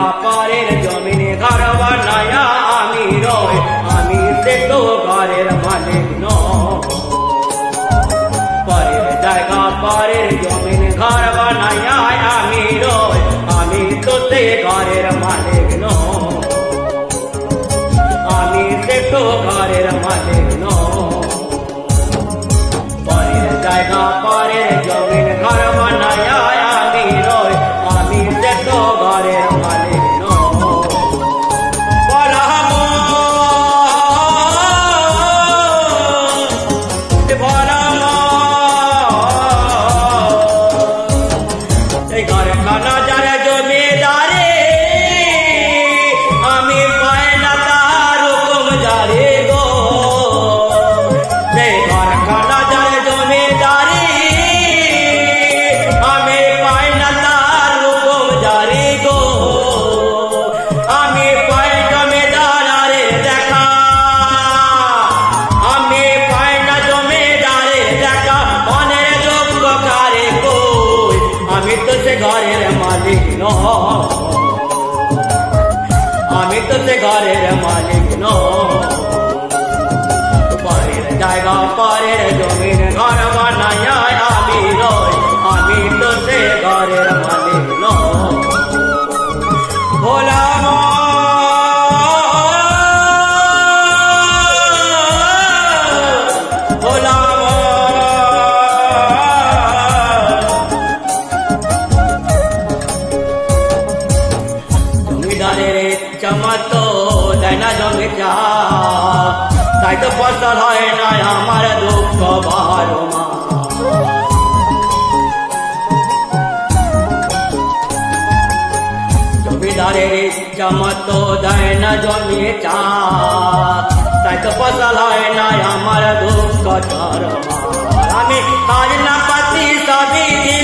অপরের জমিনে ঘর বানায়া আমি রয় আমি সে তো ঘরের মালিক ন পরের জায়গা পরের জমিনে ঘর বানায়া আমি রয় আমি তো সে ঘরের মালিক ন আমি সে তো ঘরের মালিক মালিক নয় আমি তো সে ঘরের মালিক নয় চমতো দেয় জমি চা তাই তো ফসল হয় না আমার দুঃখ বারো মা। জমিদারের চমত দেয় না জমি চা। তাই তো ফসল হয় না আমার দুঃখ চরমা আমি কাজ না পাতি সবই দিলাম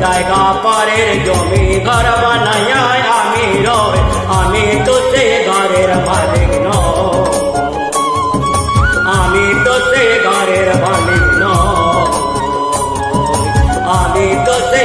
জায়গা পরের জমি ঘর বানায় আমি রয় আমি তো সে ঘরের মালিক ন আমি তো সে ঘরের মালিক ন আমি তো সে